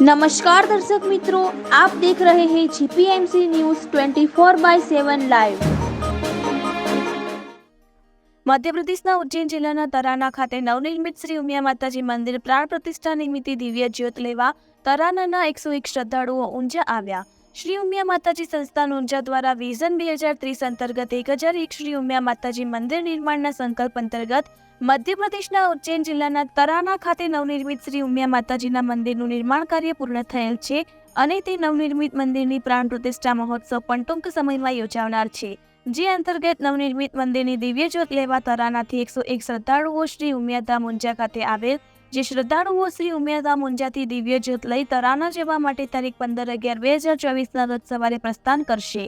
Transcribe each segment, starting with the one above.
નમસ્કાર દર્શક મિત્રો આપ દેખ રહે હે જીપીએમસી ન્યૂઝ 24 બાય 7 લાઈવ મધ્યપ્રદેશના ઉજ્જૈન જિલ્લાના તરાના ખાતે નવનિર્મિત શ્રી ઉમિયા માતાજી મંદિર પ્રાણ પ્રતિષ્ઠા નિમિત્તે દિવ્ય જ્યોત લેવા તરાનાના એકસો એક શ્રદ્ધાળુઓ ઊંઝા આવ્યા. શ્રી ઉમિયા માતાજી સંસ્થાન ઊંઝા દ્વારા વિઝન બે હજાર ત્રીસ અંતર્ગત એક હજાર એક શ્રી ઉમિયા માતાજી મંદિર નિર્માણના સંકલ્પ અંતર્ગત મધ્યપ્રદેશના ઉજ્જૈન જિલ્લાના તરાના ખાતે નવનિર્મિત શ્રી ઉમિયા માતાજીના મંદિરનું નિર્માણ કાર્ય પૂર્ણ થયેલ છે અને તે નવનિર્મિત મંદિરની પ્રાણ પ્રતિષ્ઠા મહોત્સવ પણ ટૂંક સમયમાં યોજાનાર છે. જે અંતર્ગત નવનિર્મિત મંદિરની દિવ્ય જ્યોત લેવા તરાનાથી એકસો એક શ્રદ્ધાળુઓ શ્રી ઉમિયાધામ ઊંઝા ખાતે આવેલ જે શ્રદ્ધાળુઓ શ્રી ઉમિયાધામ ઊંઝાથી દિવ્ય જ્યોત લઈ તરાના જવા માટે તારીખ પંદર અગિયાર બે હજાર ચોવીસના રોજ સવારે પ્રસ્થાન કરશે.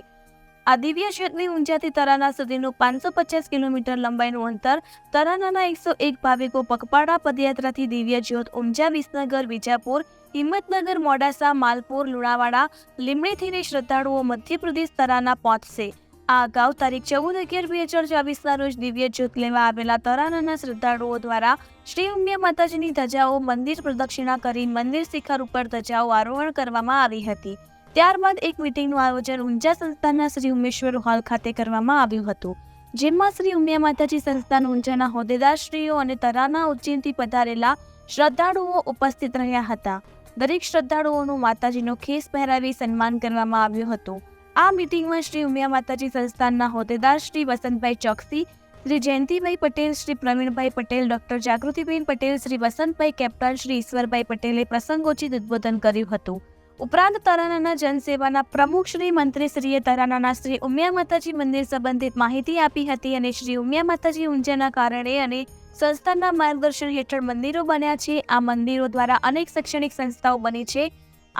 આ દિવ્ય જ્યોતની ઊંઝાથી તરાના સુધીનું પાંચસો પચાસ કિલોમીટર લંબાઈનું અંતર, તરાનાના એકસો એક ભાવિકો પગપાળા પદયાત્રાથી દિવ્ય જ્યોત ઊંઝા વિસનગર, વિજાપુર, હિંમતનગર, મોડાસા, માલપુર, લુણાવાડા લીમડીથીને શ્રદ્ધાળુઓ મધ્યપ્રદેશ તરાના પહોંચશે. આ અગાઉ તારીખ ચૌદ અગિયાર, બે હજાર ચોવીસના રોજ દિવ્ય જ્યોત લેવા આવેલા તરાનાના શ્રદ્ધાળુઓ દ્વારા શ્રી ઉમિયા માતાજીની ધજાઓ મંદિર પ્રદક્ષિણા કરી મંદિર શિખર ઉપર ધજાઓ આરોહણ કરવામાં આવી હતી. ત્યારબાદ એક મિટિંગનું આયોજન ઊંઝા સંસ્થાનના શ્રી ઉમેશ્વર હોલ ખાતે કરવામાં આવ્યું હતું. જેમાં શ્રી ઉમિયા માતાજી સંસ્થાન ઊંઝાના હોદ્દેદારશ્રીઓ અને તરાના ઉજ્જૈનથી પધારેલા શ્રદ્ધાળુઓ ઉપસ્થિત રહ્યા હતા. દરેક શ્રદ્ધાળુઓનું માતાજીનો ખેસ પહેરાવી સન્માન કરવામાં આવ્યું હતું. આ મિટિંગમાં શ્રી ઉમિયા માતાજી સંસ્થાનના હોદ્દેદાર શ્રી વસંતભાઈ ચોકસી, શ્રી જયંતિભાઈ પટેલ, શ્રી પ્રવીણભાઈ પટેલ, ડોક્ટર જાગૃતિબેન પટેલ, શ્રી વસંતભાઈ કેપ્ટન, શ્રી ઈશ્વરભાઈ પટેલે પ્રસંગોચિત ઉદ્બોધન કર્યું હતું. ઉપરાંત તરાનાના જનસેવાના પ્રમુખ શ્રી મંત્રીશ્રીએ તરાનાના શ્રી ઉમિયા માતાજી મંદિર સંબંધિત માહિતી આપી હતી અને શ્રી ઉમિયા માતાજી ઊંઝાના કારણે અને સંસ્થાના માર્ગદર્શન હેઠળ મંદિરો બન્યા છે. આ મંદિરો દ્વારા અનેક શૈક્ષણિક સંસ્થાઓ બની છે.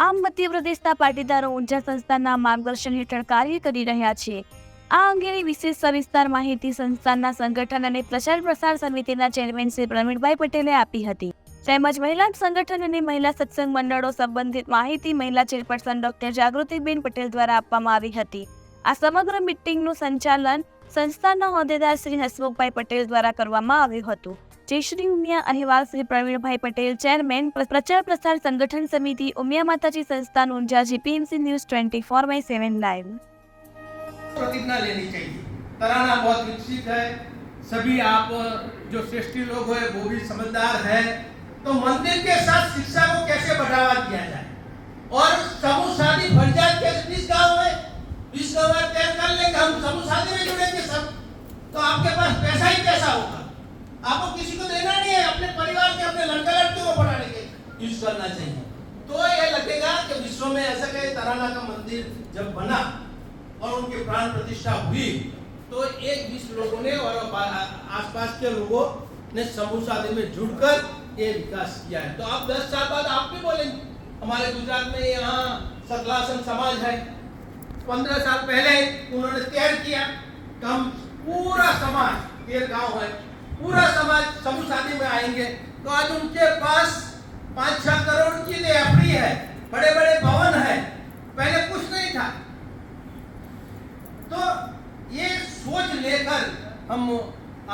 આમ મધ્યપ્રદેશના પાટીદારો ઊર્જા સંસ્થાના માર્ગદર્શન હેઠળ કાર્ય કરી રહ્યા છે. આ અંગેની વિશેષ સવિસ્તાર માહિતી સંસ્થાના સંગઠન અને પ્રચાર પ્રસાર સમિતિના ચેરમેન શ્રી પ્રવીણભાઈ પટેલે આપી હતી. તેમજ મહિલા સંગઠન અને મહિલા સત્સંગ મંડળો સંબંધિત માહિતી મહિલા ચેરપર્સન ડોક્ટર જાગૃતિબેન પટેલ દ્વારા આપવામાં આવી હતી. આ સમગ્ર મિટિંગનું સંચાલન સંસ્થાના હોદ્દેદાર શ્રી હસમુખભાઈ પટેલ દ્વારા કરવામાં આવ્યું હતું. જય શ્રી ઉમિયા અહેવાલ શ્રી પ્રવીણભાઈ પટેલ ચેરમેન પ્ર- પ્રચાર પ્રસાર સંગઠન સમિતિ ઉમિયા માતાજી સંસ્થાન Unjha GPMC news twenty four by seven live प्रतिज्ञा लेनी चाहिए तराना बहुत विकसित है सभी आप जो श्रेष्ठी लोग हैं वो भी समझदार है तो मंदिर के साथ शिक्षा यूज़ करना चाहिए। तो यह लगेगा कि विश्व में ऐसा कहे तराना का मंदिर जब बना और उनकी प्राण प्रतिष्ठा हुई तो एक बीस लोगों ने और आसपास के लोगों ने समूह शादी में जुड़कर ये विकास किया है। तो आप दस साल बाद आप भी बोलेंगे, हमारे गुजरात में यहाँ सतलासन समाज है। पंद्रह साल पहले उन्होंने तैयार किया कि हम पूरा समाज तेर गाँव है, पूरा समाज समूह शादी में आएँगे। तो आज उनके पास पांच छह करोड़ की एफडी है बड़े बड़े भवन है पहले कुछ नहीं था तो ये सोच लेकर हम